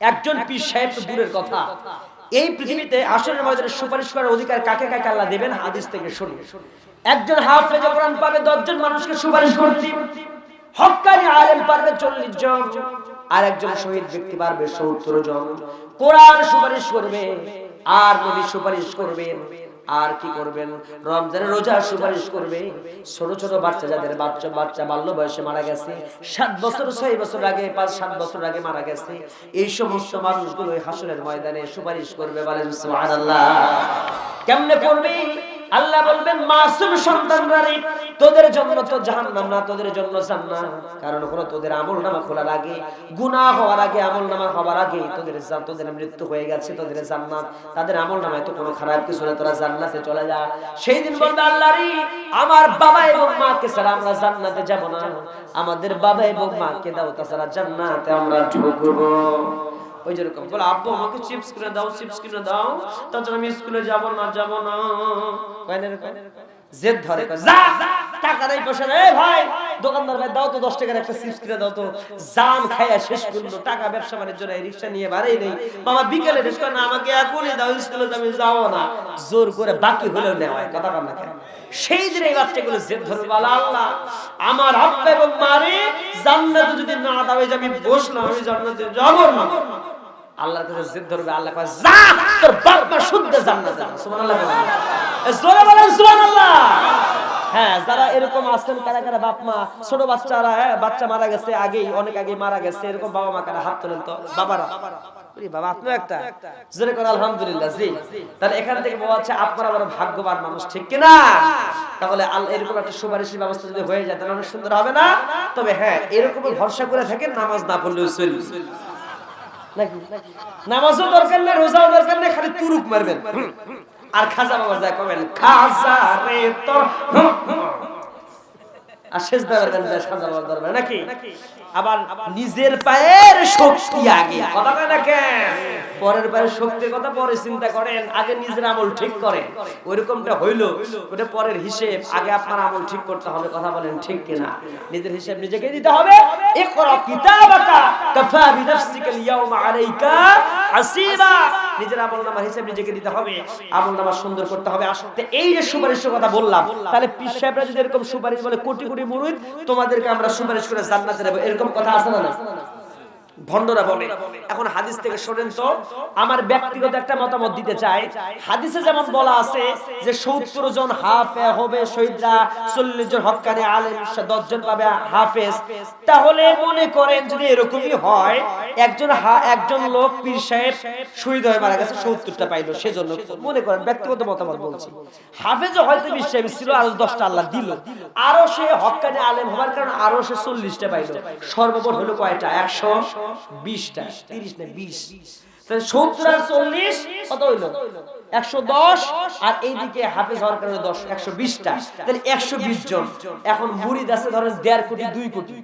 একজন পীর সাহেব তো দূরের কথা। এই পৃথিবীতে আসরের ময়দানে সুপারিশ করার অধিকার কাকে কাকে আল্লাহ দেবেন? হাদিস থেকে শুনুন। একজন হাফেজ কোরআন পাবে 10 জন মানুষকে সুপারিশ করতে হক্কানি আলেম পারবে চল্লিশ জন। আর একজন শহীদ ব্যক্তি পারবে সত্তর জন। কোরআন সুপারিশ করবে আর নবী সুপারিশ করবেন। আর কি করবেন? রমজানের রোজা সুপারিশ করবে। ছোট ছোট বাচ্চা যাদের বাচ্চা বাচ্চা বাল্য বয়সে মারা গেছে, সাত বছর, ছয় বছর আগে, পাঁচ, সাত বছর আগে মারা গেছে, এই সমস্ত মানুষগুলো হাসনের ময়দানে সুপারিশ করবে বলেন কেমনে করবে? আল্লাহ বলবেন, মাসুম সন্তানরা তোদের জন্য তো জাহান্নাম না, তোদের জন্য জান্নাত। কারণ হলো তোদের আমল নামা খোলার আগে, গুনাহ হওয়ার আগে, আমল নামা হওয়ার আগে তোদের তোদের মৃত্যু হয়ে গেছে, তোদের জান্নাত। তাদের আমল নামায় তো কোনো খারাপ কিছু না তোরা জান্নাতে চলে যা। সেই দিন বলবে আল্লাহরই আমার বাবা এবং মাকে ছাড়া আমরা জান্নাতে যাব না। আমাদের বাবা এবং মাকে দাও, তাছাড়া জান্নাতে আমরা ঢুকবো। ওই যেরকম বলে, আব্বু, আমাকে চিপস কিনে দাও চিপস কিনে দাও। তাছাড়া আমি স্কুলে যাব না যাব না। কয় না জেদ ধরে যা টাকা নেই পয়সা নেই ভাই, দোকানদার ভাই, দাও তো দশ টাকার একটা চিপস কিনে দাও তো। জাম খাইয়া শেষ করল, টাকা ব্যবসা বাণিজ্য নাই, রিক্সা নিয়ে বাড়াই নেই। মামা বিকেলে শেষ না, আমাকে এখনই দাও, স্কুলে আমি যাব না। জোর করে বাকি হলেও নেওয়া হয়, কথা না সেই দিন এই বাচ্চাগুলো জেদ ধরে বলা, আল্লাহ, আমার আব্বা এবং মারে জান্নাতে যদি না দাও, এই যে আমি বসলাম, আমি জান্নাতে যাব না। আল্লাহর কাছে জিদ ধরবে আল্লাহ কয়, যা, তোর বাপ মা শুদ্ধ জান্নাত সুবহানাল্লাহ এ জোরে বলেন, সুবহানাল্লাহ। হ্যাঁ যারা এরকম আছেন, কারা কারা বাপ মা? ছোট বাচ্চারা হ্যাঁ বাচ্চা মারা গেছে আগেই, অনেক আগে মারা গেছে, এরকম বাবা মা কারা? হাত তোলেন তো, বাবারা। থেকে ভাগ্যবান মানুষ, ঠিক কি না? তাহলে এরকম একটা ব্যবস্থা যদি হয়ে যায়, তাহলে অনেক সুন্দর হবে না? তবে হ্যাঁ এরকম ভরসা করে থাকেন, নামাজ না নামাজও দরকার নেই দরকার নেই, খালি তুরুক মারবেন। আর খাজা বাবা যায় কবেন, খাজা রে নিজের আগে। পরের নিজের আমল ঠিক পরের হিসেব, আগে আপনার আমল ঠিক করতে হবে, কথা বলেন ঠিক কিনা? নিজের হিসেব নিজেকে দিতে হবে। হাসিবা নিজের আমল নামার হিসেব নিজেকে দিতে হবে আমল নামা সুন্দর করতে হবে। আসলে এই যে সুপারিশের কথা বললাম তাহলে পীর সাহেবরা যদি এরকম সুপারিশ বলে কোটি কোটি মুরিদ তোমাদেরকে আমরা সুপারিশ করে জান্নাতে দেব এরকম কথা আছে না না ভণ্ডরা বলে। এখন হাদিস থেকে শোনেন তো। আমার ব্যক্তিগত একটা মতামত দিতে চাই। হাদিসে যেমন বলা আছে যে সত্তর জন হাফে হবে শহীদরা, চল্লিশ জন হকানে আলেম, দশ জন পাবে হাফেজ। তাহলে মনে করেন যদি এরকমই হয়, একজন একজন লোক পীর সাহেব শহীদ হয়ে মারা গেছে, সত্তরটা পাইলো, সেজন্য মনে করেন ব্যক্তিগত মতামত বলছি। হাফেজও হয়তো সাহেব ছিল, আরও দশটা আল্লাহ দিল। আরও সে হকানে আলেম হওয়ার কারণে আরও সে চল্লিশটা পাইলো। সর্বমোট হলো কয়টা? একশো বিশটা, তিরিশ না বিশ? সত্তর আর চল্লিশ কত হইল? একশো দশ, আর এইদিকে হওয়ার কারণে দশ, একশো বিশটা। তাহলে একশো বিশ জন। এখন মুড়িদ আছে ধরেন দেড় কোটি, দুই কোটি।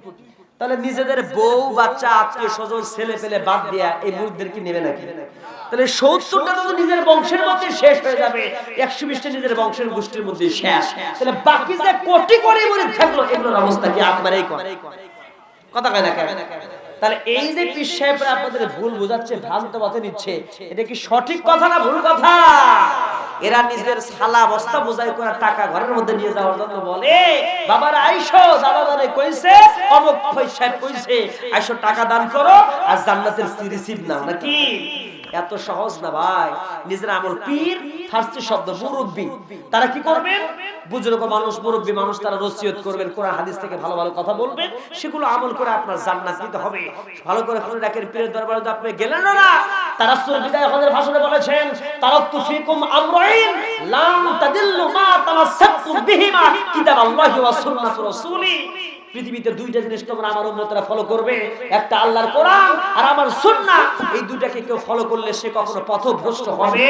তাহলে নিজেদের বউ, বাচ্চা, আত্মীয় স্বজন, ছেলে পেলে বাদ দিয়া এই মুরিদদের কি নেবে নাকি? তাহলে সত্তরটা তো নিজের বংশের মধ্যে শেষ হয়ে যাবে। একশো বিশটা নিজের বংশের গোষ্ঠীর মধ্যে শেষ। তাহলে বাকি যে কোটি কোটি মুরিদ থাকল, এগুলোর অবস্থা কি আপনার এই কথা কয় না তাহলে এই যে পীর সাহেবরা আপনাদের ভুল বোঝাচ্ছে, ভ্রান্ত পথে নিচ্ছে, এটা কি সঠিক কথা না ভুল কথা? এরা নিজের সালা বস্তা বোঝাই করে টাকা ঘরের মধ্যে নিয়ে যাওয়ার জন্য বলে, বাবার, আইসো। দাদা দাদা কইছে, অমুক সাহেব কইছে, আইসো টাকা দান করো, আর জান্নাতের রিসিভ নাও। নাকি? এত সহজ না ভাই। নিজের আমল পীর, ফার্সি শব্দ মুরব্বী। তারা কি করবেন? বুজুর্গ মানুষ, মুরব্বী মানুষ, তারা রসিয়ত করবেন, কোরআন, হাদিস থেকে ভালো ভালো কথা বলবেন। সেগুলো আমল করে আপনার জান্নাত দিতে হবে। ভালো করে শুনে রাখেন, পীরের দরবারে তো আপনি গেলেন না তারা সুর বিদায় আমাদের ভাষণে বলেছেন তারাক্তু ফিকুম আমরাইন লাম তাদিল্লু মা তামাসসাকতুম বিহিমা কিতাবাল্লাহি ওয়া সুন্নাতু রাসূলি। পৃথিবীতে দুইটা জিনিস তোমরা আমার উম্মতরা ফলো করবে। একটা আল্লাহর কোরআন আর আমার সুন্নাহ। এই দুইটাকে কেউ ফলো করলে সে কখনো পথভ্রষ্ট হবে।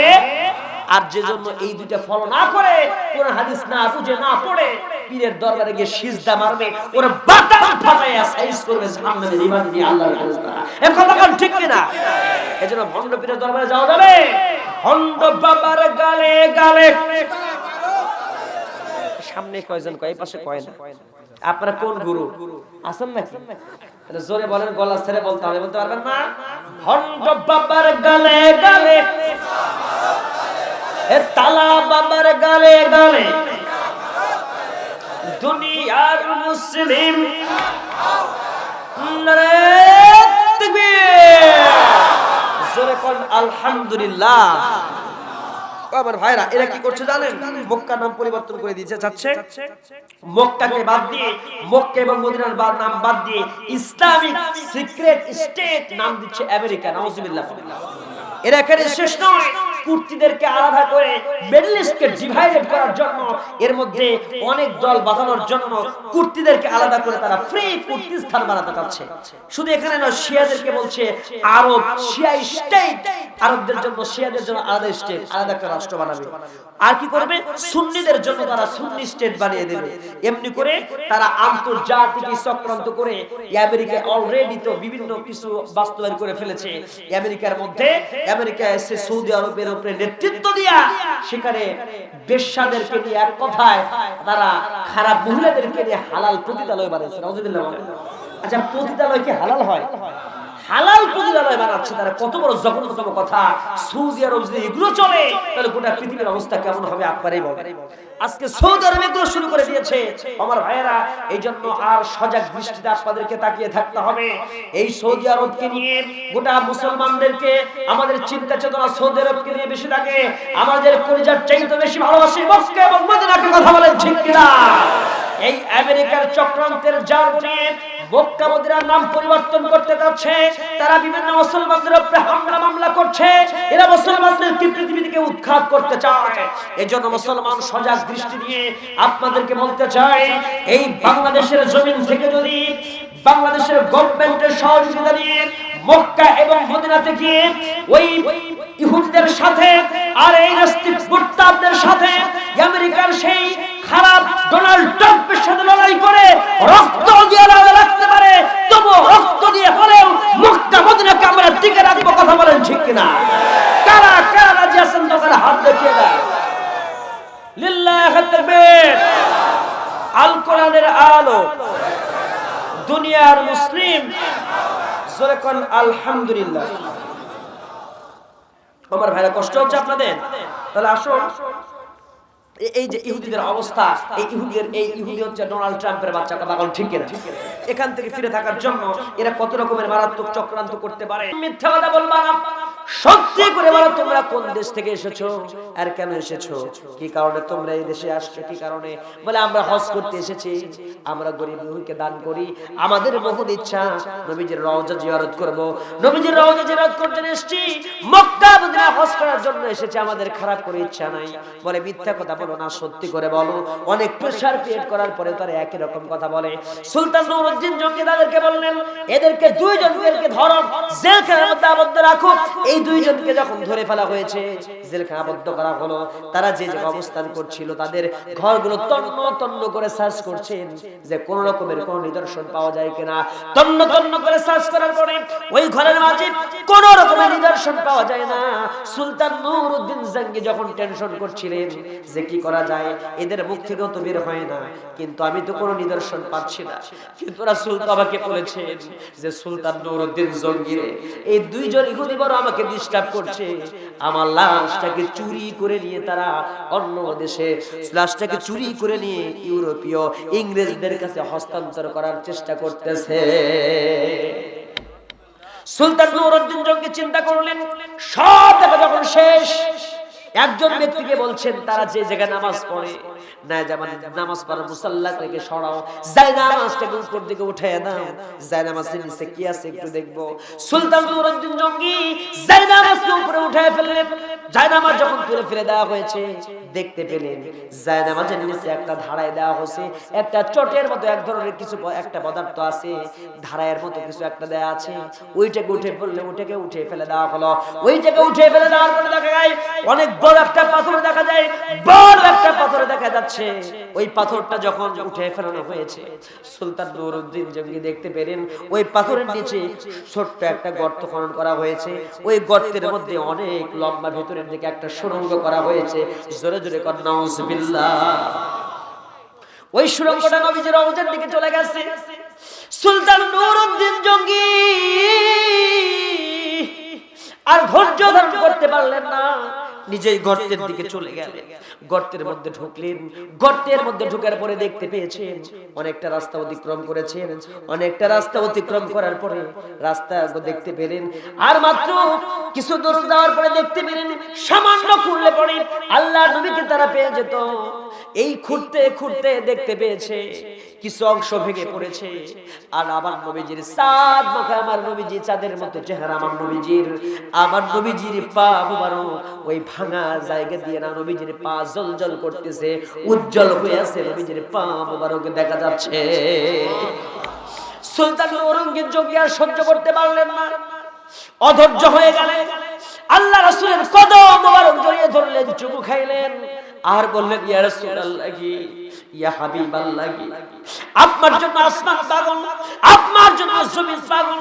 আর যে জন্য এই দুইটা ফলো না করে, কোন হাদিস না বুঝে, না পড়ে, পীরের দরবারে গিয়ে সিজদা মারবে, ওরা বাটাম ফাটাইয়া সাইজ করবে সামনে ইমান দিয়ে আল্লাহর ফেরেশতা এ কথা কোন ঠিক কি না এজন্য ভণ্ড পীরের দরবারে যাওয়া যাবে। ভণ্ড বাবার গালে গালে। সামনে কয়জন কয়, এই পাশে কয় না? আপনারা কোন গুরু? আছেন নাকি? জোরে বলেন, গলা ছেড়ে বলতে হবে, বলতে পারবেন না? ভণ্ড বাবার গালে গালে। এ তালা বাবার গালে গালে। দুনিয়ার মুসলিম। জোরে কোন, আলহামদুলিল্লাহ। আমার ভাইরা, এরা কি করছে জানেন? মক্কা নাম পরিবর্তন করে দিয়েছে চাচ্ছে মক্কাকে বাদ দিয়ে, মক্কা এবং মদিনার বাদ নাম বাদ দিয়ে ইসলামিক সিক্রেট স্টেট নাম দিচ্ছে আমেরিকা, নাউজুবিল্লাহ। এরা এখানে শেষ নয়। কুর্তিদেরকে আলাদা করে মিডল ইস্টকে ডিভাইডেড করার জন্য, এর মধ্যে অনেক দল বাঁধানোর জন্য কুর্তিদেরকে আলাদা করে তারা ফ্রি কুর্তি স্থান বানাতে চাচ্ছে। শুধু এখানে নয়, শিয়াদেরকে বলছে আরব শিয়া স্টেট আরবদের জন্য, শিয়াদের জন্য আলাদা স্টেট আলাদা একটা রাষ্ট্র বানাবে। আর কি করবে? সুন্নিদের জন্য তারা সুন্নি স্টেট বানিয়ে দেবে। এমনি করে তারা আন্তর্জাতিক চক্রান্ত করে এই আমেরিকায় অলরেডি তো বিভিন্ন কিছু বাস্তবায়ন করে ফেলেছে। আমেরিকার মধ্যে আমেরিকা এসে সৌদি আরবের উপরে নেতৃত্ব দিয়া সেখানে বেশ্যাদেরকে নিয়ে এক কথায় তারা খারাপ মহিলাদেরকে নিয়ে হালাল প্রতিদালয় বানিয়েছে আচ্ছা প্রতিদালয় কি হালাল হয়? হালাল প্রতিদালয় বানাচ্ছে, তারা কত বড় জঘন্যতম কথা। সৌদি আরব যদি এগুলো চলে, তাহলে গোটা পৃথিবীর অবস্থা কেমন হবে আপনারাই বলেন। আজকে সৌদি আরব এগুলো শুরু করে দিয়েছে। আমার ভাইয়েরা এই জন্য আর সজাগ দৃষ্টিতে আপনাদেরকে তাকিয়ে থাকতে হবে। এই সৌদি আরবকে নিয়ে গোটা মুসলমানদেরকে আমাদের চিন্তা চেতনা সৌদি আরবকে নিয়ে বেশি থাকে আমাদের পরিজার চাইতে বেশি ভালোবাসি মক্কা এবং মদিনাকে কথা বলেন ঠিক কিনা? এই আমেরিকার চক্রান্তের জাল নিয়ে আপনাদেরকে বলতে চাই, এই বাংলাদেশের জমিন থেকে যদি বাংলাদেশের গভর্নমেন্টের সহযোগিতা নিয়ে মক্কা এবং মদিনাতে গিয়ে ওই ইহুদিদের সাথে আর এই সাথে আমেরিকার সেই খারাপ ডোনাল্ড ট্রাম্পের সাথে লড়াই করে রক্ত দিয়ে লাগা রাখতে পারে তবু রক্ত দিয়ে হলেও মক্কা মদিনাকে আমরা টিকে রাখব কথা বলেন ঠিক কিনা? কারা কারা রাজি আছেন দোকানে হাত দেখিয়ে দেয়? লিল্লাহ আল কোরআনের আলো। দুনিয়ার মুসলিম। জোরে আলহামদুলিল্লাহ। আমার ভাইরা কষ্ট হচ্ছে আপনাদের? তাহলে আসুন। এ- এই যে ইহুদিদের অবস্থা, এই ইহুদির এই ইহুদি হচ্ছে ডোনাল্ড ট্রাম্পের বাচ্চা, কথা বল ঠিক না এখান থেকে ফিরে থাকার জন্য এরা কত রকমের মারাত্মক চক্রান্ত করতে পারে। মিথ্যা কথা বলবা না। সত্যি করে বলো, তোমরা কোন দেশ থেকে এসেছ? আর কেন এসেছ? কি কারণে তোমরা এই দেশে আসছো? কি কারণে? বলে, আমরা হজ করতে এসেছি। আমরা গরিব দুঃখীকে দান করি। আমাদের বহুত ইচ্ছা, নবীজির রওজা জিয়ারত করব। নবীজির রওজা জিয়ারত করতে এসেছি। মক্কা মদিনা হজ করার জন্য এসেছি। আমাদের খারাপ করে ইচ্ছা নাই। বলে, মিথ্যা কথা বলো না, সত্যি করে বলো। অনেক প্রেসার ক্রিয়েট করার পরে তারা একই রকম কথা বলে। সুলতান নুরুদ্দিন জঙ্গি তাদেরকে বললেন, এদেরকে দুইজনকে ধরো, জেলখানার মধ্যে আবদ্ধ রাখো। এই দুইজনকে যখন ধরে ফেলা হয়েছে, জেলখানা আবদ্ধ করা হলো, তারা যে জায়গায় অবস্থান করছিল, তাদের ঘরগুলো তন্ন তন্ন করে সার্চ করছেন যে কোন রকমের কোন নিদর্শন পাওয়া যায় কিনা। তন্ন তন্ন করে সার্চ করার পরে ওই ঘরের মাঝে কোন রকমের নিদর্শন পাওয়া যায় না। সুলতান নুরুদ্দিন জঙ্গি যখন টেনশন করছিলেন যে কি করা যায়, এদের মুখ থেকেও তো বের হয় না। কিন্তু আমি তো কোনো নিদর্শন পাচ্ছি না। কিন্তু রাসূল তো আমাকে বলেছেন যে, সুলতান নুরুদ্দিন জঙ্গি এই দুইজন ইহুদি বড় আমাকে ডিস্টার্ব করছে। আমার লাশটাকে চুরি করে নিয়ে তারা অন্য দেশে লাশটাকে চুরি করে নিয়ে ইউরোপীয় ইংরেজদের কাছে হস্তান্তর করার চেষ্টা করতেছে। সুলতান নুরুদ্দিন জঙ্গি চিন্তা করলেন, সব দেখা যখন শেষ একজন ব্যক্তিকে বলছেন, তারা যে জায়গায় নামাজ পড়ে না যেমন নামাজ পড়ার মুসাল্লা থেকে সরাও, যাই নামাজটাকে উপর দিকে উঠে দাও যাই নামাজের নিচে কি আছে একটু দেখব। সুলতান নুরুদ্দিন জঙ্গি, যাই নামাজকে উপরে উঠে ফেললেন। যাই নামাজ যখন তুলে ফেলে দেওয়া হয়েছে, দেখতে পেলেন, যাই নামাজের নিচে একটা ধারায় দেওয়া হয়েছে, একটা চটের মতো এক ধরনের কিছু একটা পদার্থ আছে, ধারায়ের মতো কিছু একটা দেয়া আছে, ওইটাকে উঠে পড়লে, ওইটাকে উঠে ফেলে দেওয়া হলো। ওইটাকে উঠে ফেলে দেওয়ার পরে দেখা যায়, অনেক বড় একটা পাথর দেখা যায়, বড় একটা পাথর দেখা যাচ্ছে। ওই পাথরটা যখন উঠে ফেলানো হয়েছে, সুলতান নুরুদ্দিন জঙ্গি দেখতে পেলেন, ওই পাথরের নিচে ছোট্ট একটা গর্ত খনন করা হয়েছে। ওই গর্তের মধ্যে অনেক লম্বা ভেতরের দিকে একটা সুড়ঙ্গ করা হয়েছে। জোরে জোরে কর, নাউজুবিল্লাহ। ওই সুড়ঙ্গটা নবীজির রওজার দিকে চলে গেছে। সুলতান নুরউদ্দিন জঙ্গি আর ধৈর্য ধারণ করতে পারলেন না। নিজেই গর্তের দিকে চলে গেলেন। গর্তের মধ্যে ঢুকলেন। গর্তের মধ্যে ঢোকার পরে দেখতে পেয়েছেন অনেকটা রাস্তা অতিক্রম করেছেন। অনেকটা রাস্তা অতিক্রম করার পরে রাস্তা দেখতে পেলেন। আর মাত্র কিছু দূর যাওয়ার পরে দেখতে পেলেন সামান্য খুললে পরে আল্লাহ নবীকে তারা পেয়ে যেত। এই খুঁড়তে খুঁড়তে দেখতে পেয়েছে কিছু অংশ ভেঙে পড়েছে। আর আমার নবীজির সাদ মাখা আমার নবীজি চাঁদের মতো চেহারা আমার নবীজির। আমার নবীজির পা মুবারক, ওই ভাঙা জায়গা দিয়ে না নবীজির পা জল জল করতেছে, উজ্জ্বল হয়ে আছে নবীজির পা মোবারক দেখা যাচ্ছে। সুলতান ঔরঙ্গজেব যোগী আর সহ্য করতে পারলেন না, অধৈর্য হয়ে গেলেন। আল্লাহ রাসূলের কদম মোবারক জড়িয়ে ধরলেন, চুমু খাইলেন, আর বললেন, ইয়া রাসূলুল্লাহ। ইয়া হাবিবাল্লাহ, আপনার জন্য আসমান পাগল, আপনার জন্য জমিন পাগল,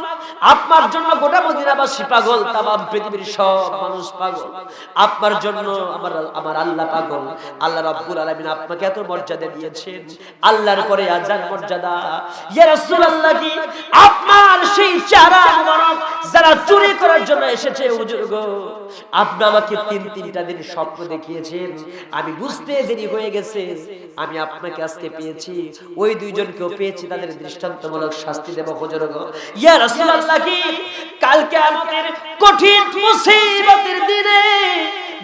আপনার জন্য গোটা মদিনাবাসী পাগল পৃথিবীর সব মানুষ পাগল। আপনার জন্য আমার আমার আল্লাহ পাগল। আল্লাহ রাব্বুল আলামিন আপনাকে এত মর্যাদা দিয়েছেন। আল্লাহর পরে আজান মর্যাদা। ইয়া রাসূলুল্লাহ কি আপনার সেই চারা যারা চুরি করার জন্য এসেছে, হুজুর গো। আপনি আমাকে তিন, তিনটা দিন স্বপ্ন দেখিয়েছেন। আমি বুঝতে দেরি হয়ে গেছে। আমি আপনাকে আজকে পেয়েছি। ওই দুইজনকেও পেয়েছি তাদের দৃষ্টান্তমূলক শাস্তি দেব হুজুর গো। ইয়া রাসূলুল্লাহ কি কালকে আমাদের কঠিন মুসিবতের দিনে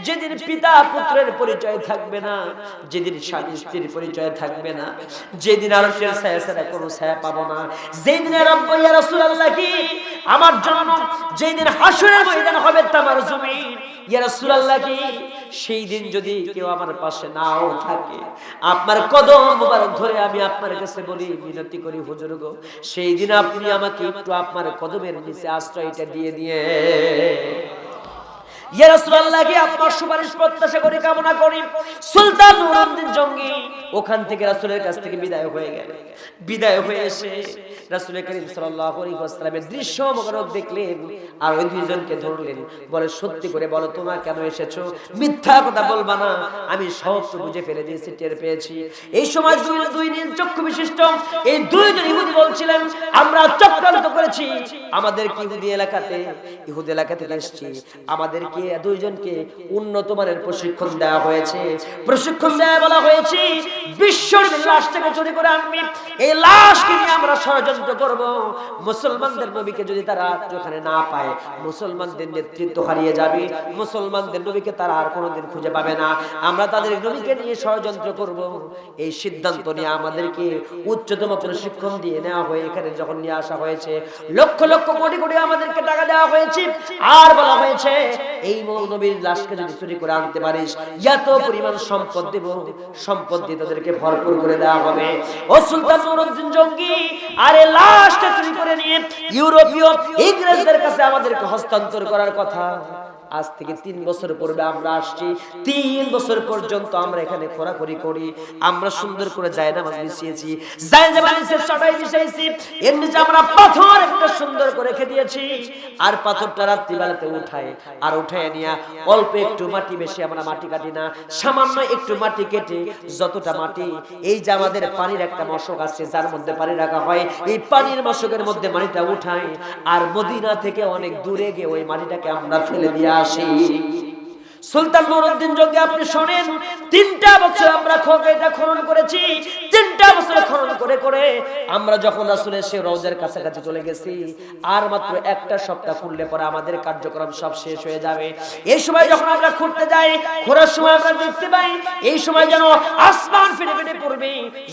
যেদিন পিতা পুত্রের পরিচয় থাকবে না যেদিন স্বামী স্ত্রীর পরিচয় থাকবে না যেদিন আরশের ছায়া ছাড়া কোনো ছায়া পাবো না যেদিন রব্ব ইয়া রাসূলুল্লাহ কি আমার জন্য যেদিন হাসরের ময়দান হবে তামার জমিন ইয়া রাসূলুল্লাহ কি সেই দিন যদি কেউ আমার পাশে নাও থাকে, আপনার কদম মোবারক ধরে আমি আপনার কাছে বলি বিনতি করি, হুজুর গো, সেই দিন আপনি আমাকে একটু আপনার কদমের নিচে আশ্রয়টা দিয়ে দিয়ে। ইয়া রাসূলুল্লাহ কি আপনার সুপারিশ প্রত্যাশা করে, কামনা করি। সুলতান নুরউদ্দিন জঙ্গি। ওখান থেকে রাসূলের কাছ থেকে বিদায় হয়ে গেল। বিদায় হয়ে এসে রাসূল করিম ওয়াসাল্লামের দৃশ্য মোবারক দেখলেন আর ওই দুইজনকে ধরলেন। বলে, সত্যি করে বলো, তোমরা কেন এসেছ? মিথ্যা কথা বলবা না। আমি সব বুঝে ফেলে দিয়েছি, টের পেয়েছি। এই সময় দুই দুই নীল চক্ষু বিশিষ্ট এই দুইজন ইহুদি বলছিলেন, আমরা চক্রান্ত করেছি। আমাদের কি ইহুদি এলাকাতে? ইহুদি এলাকা থেকে এসেছি। আমাদেরকে দুইজনকে উন্নত মানের প্রশিক্ষণ দেওয়া হয়েছে? প্রশিক্ষণ দেওয়া বলা হয়েছে খুঁজে পাবে না। আমরা তাদের নবীকে নিয়ে ষড়যন্ত্র করব। এই সিদ্ধান্ত নিয়ে আমাদেরকে উচ্চতম প্রশিক্ষণ দিয়ে নেওয়া হয়ে এখানে যখন নিয়ে আসা হয়েছে, লক্ষ লক্ষ কোটি কোটি আমাদেরকে টাকা দেওয়া হয়েছে। আর বলা হয়েছে, এই নবীর লাশকে যদি চুরি করে আনতে পারিস, এত পরিমাণ সম্পদ দেব। সম্পদ দিয়ে তাদেরকে ভরপুর করে দেওয়া হবে। ও সুলতান নুরউদ্দিন জঙ্গি, আরে লাশটা চুরি করে নিয়ে ইউরোপীয় ইংরেজদের কাছে আমাদেরকে হস্তান্তর করার কথা। আজ থেকে তিন বছর পূর্বে আমরা আসছি। তিন বছর পর্যন্ত আমরা এখানে খোরাখুরি করি। আমরা সুন্দর করে যায় না মিশিয়েছি আমরা পাথর একটা সুন্দর করে রেখে দিয়েছি। আর পাথরটা রাত্রিবেলাতে উঠায়। আর উঠায় নিয়ে অল্প একটু মাটি বেশি আমরা মাটি কাটি না, সামান্য একটু মাটি কেটে যতটা মাটি, এই যে আমাদের পানির একটা মশক আছে, যার মধ্যে পানি রাখা হয়, এই পানির মশকের মধ্যে মাটিটা উঠায়। আর মদিনা থেকে অনেক দূরে গিয়ে ওই মাটিটাকে আমরা ফেলে দিয়ে আসি। সুলতান নুরউদ্দিন যোগে, আপনি শোনেন, তিনটা বছর আমরা এটা খনন করেছি, তিনটা বছর খনন করে করে আমরা যখন রাসূলের সে রওজার কাছাকাছি চলে গেছি, আর মাত্র একটা সপ্তাহ খুললে পরে আমাদের কার্যক্রম সব শেষ হয়ে যাবে। এই সময় যখন আমরা খুঁড়তে যাই খোঁড়ার সময় আমরা দেখতে পাই, এই সময় যেন আসমান ফিরে ফিরে পড়বে,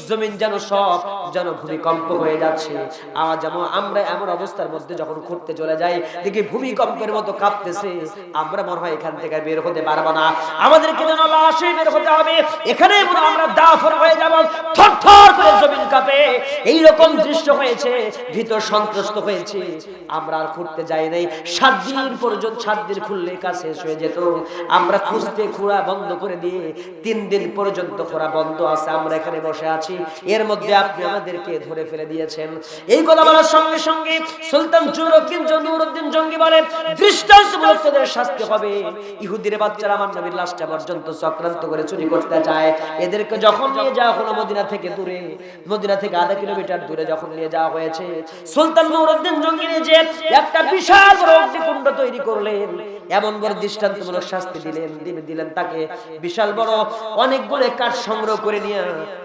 জমিন যেন সব যেন ভূমিকম্প হয়ে যাচ্ছে। আমার যেমন আমরা এমন অবস্থার মধ্যে যখন খুঁড়তে চলে যাই, দেখি ভূমিকম্পের মতো কাঁপতেছে। আমরা মনে হয় এখান থেকে বের হতে পারব না। আমাদেরকে যেন লাশে বের হতে হবে। এখানে আমরা দাফন হয়ে যাব। থরথর করে জমিন কাঁপে। এই রকম দৃশ্য হয়েছে, ভিতর সন্ত্রস্ত হয়েছে। আমরা আর খুঁড়তে যাই নাই। সাত দিন পর্যন্ত, সাত দিন খুললে কাজ শেষ হয়ে যেত। আমরা খুঁজতে খোঁড়া বন্ধ করে দিয়ে তিন দিন পর্যন্ত খোঁড়া বন্ধ আছে। আমরা এখানে বসে আছি। এর মধ্যে আপনি আমাদেরকে ধরে ফেলে দিয়েছেন। এই কথা বলার সঙ্গে সঙ্গে সুলতান জুরকিন নুরউদ্দিন জঙ্গি বলে দৃষ্টান্তমূলক তাদের শাস্তি হবে। ইহুদির বাচ্চারা আমার নবীর লাশটা পর্যন্ত চক্রান্ত করে চুরি করতে চায়। এদেরকে যখন নিয়ে যাওয়া হলো মদিনা থেকে দূরে, মদিনা থেকে আধা কিলোমিটার দূরে যখন নিয়ে যাওয়া হয়েছে, সুলতান নুরউদ্দিন জঙ্গিরে যে একটা বিশাল বড় অগ্নিকুণ্ড তৈরি করলেন। এমন বড় দৃষ্টান্তমূলক শাস্তি দিলেন দিলেন তাকে। বিশাল বড় অনেকগুলো কাঠ সংগ্রহ করে নিয়ে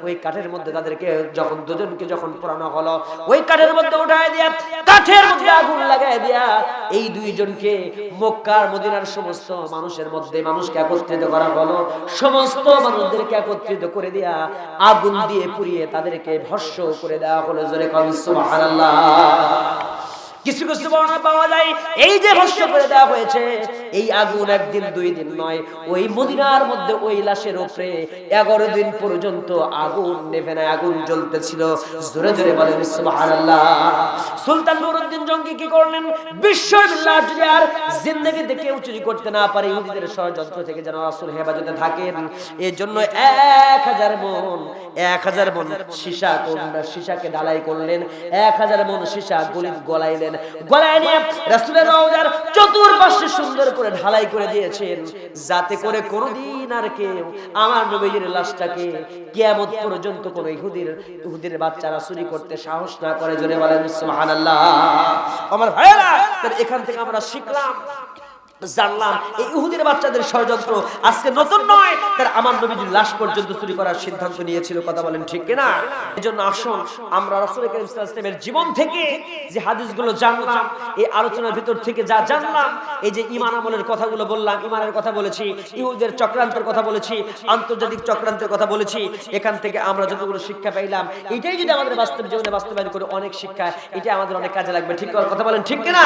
ওই কাঠের মধ্যে তাদেরকে যখন দুজনকে যখন পোড়ানো হলো, ওই কাঠের মধ্যে উঠায় দিয়া, কাঠের মধ্যে আগুন লাগায় দিয়া, এই দুইজনকে মক্কার মদিনার সমস্ত মানুষের মধ্যে মানুষকে একত্রিত করা হলো। সমস্ত মানুষদেরকে একত্রিত করে দিয়া আগুন দিয়ে পুড়িয়ে তাদেরকে ভস্য করে দেওয়া হলো। জোরে কবি সুবহানাল্লাহ। কিছু কিছু বর্ণনা পাওয়া যায়, এই যে ভস্য করে দেওয়া হয়েছে, এই আগুন একদিন, দুই দিন নয়, ওই মদিনার মধ্যে ওই লাশের উপরে এগারো দিন পর্যন্ত আগুন নেভে না আগুন জ্বলতেছিল। জোরে জোরে বলেন, সুবহানাল্লাহ। সুলতান নুরউদ্দিন জঙ্গি কি করলেন? বিশ্ববিল্লাহ যদি আর জিন্দেগিতে কেউ চুরি করতে না পারে, ইহুদিদের ষড়যন্ত্র থেকে যেন রাসূল হেফাজতে থাকেন। এর জন্য এক হাজার মন, এক হাজার মন সীসা সীসাকে ঢালাই করলেন, এক হাজার মন সীসা গলিত গলাইলেন। গলায় নিয়ে রাসূলের রওজার চতুর্পাশে সুন্দর করে ঢালাই করে দিয়েছেন। যাতে করে কোনোদিন আর কেউ আমার নবীজির লাশটাকে কিয়ামত পর্যন্ত কোন ইহুদির ইহুদির বাচ্চারা চুরি করতে সাহস না করে। জোরে বলেন সুবহানাল্লাহ। আমার তাহলে এখান থেকে আমরা শিখলাম। জানলাম, এই ইহুদির বাচ্চাদের ষড়যন্ত্র আজকে নতুন নয়। তার আমার নবীজির লাশ পর্যন্ত চুরি করার সিদ্ধান্ত নিয়েছিল, কথা বলেন ঠিক কিনা? এই জন্য আসুন, আমরা রাসূল ওয়াসাল্লামের জীবন থেকে যে হাদিসগুলো জানলাম, এই আলোচনার ভিতর থেকে যা জানলাম, এই যে ইমান আমলের কথাগুলো বললাম ইমানের কথা বলেছি ইহুদের চক্রান্তের কথা বলেছি, আন্তর্জাতিক চক্রান্তের কথা বলেছি, এখান থেকে আমরা যতগুলো শিক্ষা পাইলাম, এটাই যদি আমাদের বাস্তব জীবনে বাস্তবায়ন করে অনেক শিক্ষা এটা আমাদের অনেক কাজে লাগবে, ঠিক কথা বলেন ঠিক কিনা?